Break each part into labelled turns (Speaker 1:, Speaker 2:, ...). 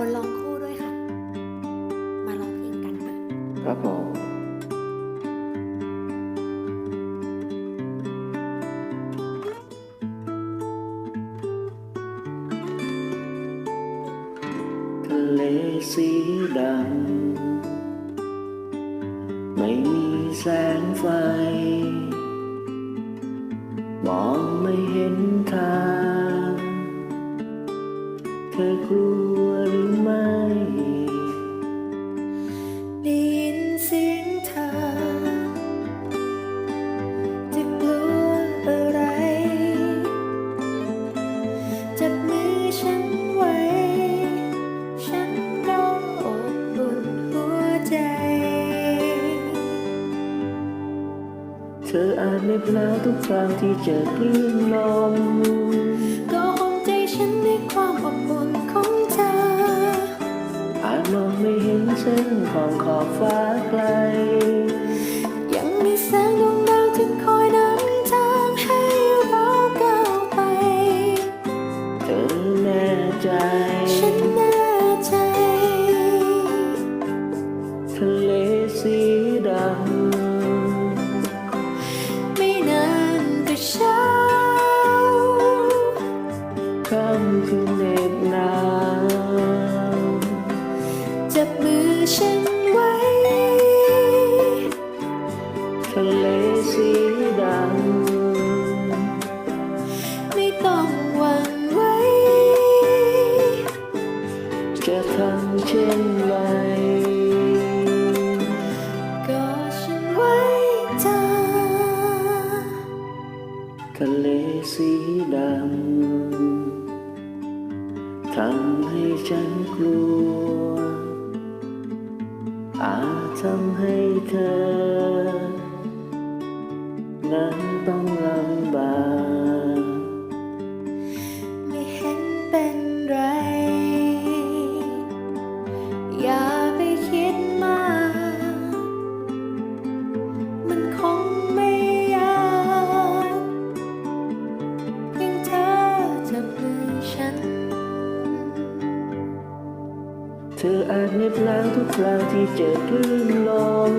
Speaker 1: คนร้องคู่ด้วยค่ะ มาร้องเพลงกันนะ
Speaker 2: ครับผมทะเลสีดำไม่มีแสงไฟ มองไม่เห็นทาง เธอกลัว
Speaker 1: เธออา
Speaker 2: จไม่พลาดทุกครั้งที่เจอคลื่นลม
Speaker 1: ก็ห้องใจฉันในความอบอุ่นของเธอ
Speaker 2: อาจมองไม่เห็นเส้นของขอบฟ้าไกล
Speaker 1: ยังมีแสงดวงดาวที่คอยนำทางให้เราก้าวไป
Speaker 2: เธอแน่ใจ
Speaker 1: ฉันแน่ใจ
Speaker 2: ทะเลสีด
Speaker 1: ไา เล
Speaker 2: สีดำทำให้ฉันกลัว อาจทำให้เธอ นั้นต้อง
Speaker 1: เธออา
Speaker 2: จเหน็บหนาวทุกครั้งที่เจอคลื่นลม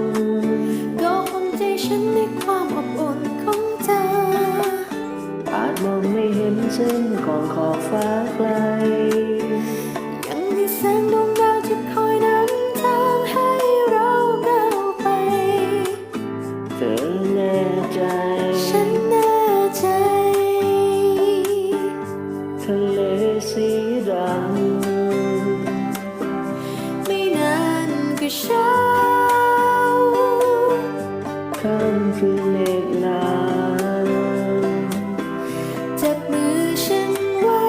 Speaker 1: ก็คงใจฉันในความอบอุ่นของเธอ
Speaker 2: อาจมองไม่เห็นเส้นของขอบฟ้าไกล
Speaker 1: ยังมีแสงดวงดาวที่คอย เห
Speaker 2: น็บหนาว
Speaker 1: จับมือฉันไว้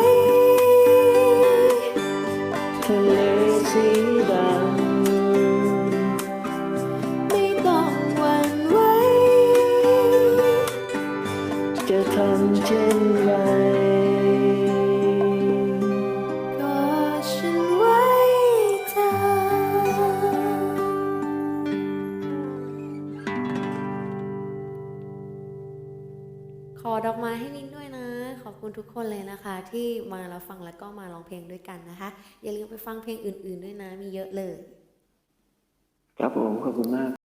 Speaker 2: ทะเลสี
Speaker 1: อดอกไม้ให้นินด้วยนะ ขอบคุณทุกคนเลยนะคะ ที่มาแล้วฟังแล้วก็มาร้องเพลงด้วยกันนะคะ อย่าลืมไปฟังเพลงอื่น ๆด้วยนะ มีเยอะเลย
Speaker 2: ครับผมขอบคุณมาก